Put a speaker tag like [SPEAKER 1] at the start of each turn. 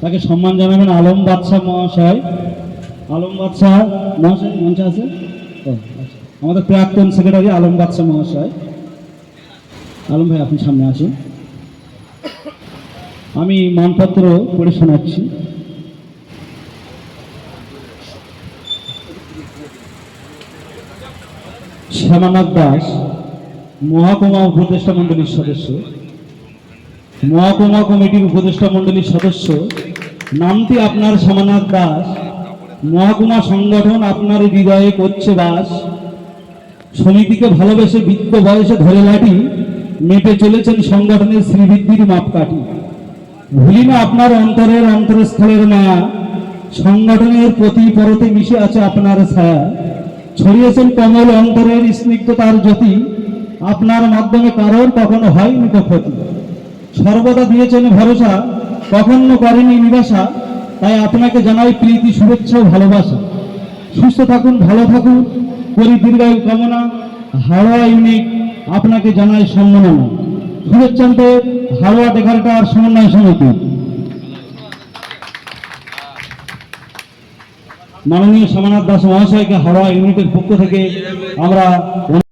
[SPEAKER 1] তাকে সম্মান জানাবেন আলম বাদশাহ মহাশয়। আলম বাদশাহ মহাশয়, মঞ্চে আছে? আচ্ছা। আমাদের প্রাক্তন সেক্রেটারি আলম বাদশাহ মহাশয়। আলম ভাই, আপনি সামনে আসুন। আমি মানপত্র পড়ে শোনাচ্ছি। শ্যামানাথ দাস, মহাকুমা উপদেষ্টা মণ্ডলীর সদস্য। মহকুমা কমিটির উপদেষ্টা মণ্ডলীর সদস্য, নামটি আপনার সমানাথ দাস। মহকুমা সংগঠন আপনার হৃদয়ে করছে বাস সমিতিকে ভালোবেসে বৃত্ত বয়সে ধরে লাঠি মেপে চলেছেন সংগঠনের শ্রীবৃদ্ধির মাপকাঠি। ভুলি না আপনার অন্তরের অন্তরস্থলের মায়া, সংগঠনের প্রতি পরতে মিশে আছে আপনার ছায়া। ছড়িয়েছেন কমল অন্তরের স্নিগ্ধতার জ্যোতি, আপনার মাধ্যমে কারোর কখনো হয়নি ক্ষতি। সর্বদা দিয়েছেন ভরসা, কখনো করেনি নিরাশা, তাই আপনাকে জানাই প্রীতি, শুভেচ্ছা ভালোবাসা। সুস্থ থাকুন, ভালো থাকুন, করি দীর্ঘায়ু কামনা হাওড়া ইউনিট আপনাকে জানাই সম্মাননা। শুভেচ্ছান্তে হাওড়া ডেকারটার সমন্বয় সমিতি। মাননীয় শ্যামানাথ দাস মহাশয়কে হাওড়া ইউনিটের পক্ষ থেকে আমরা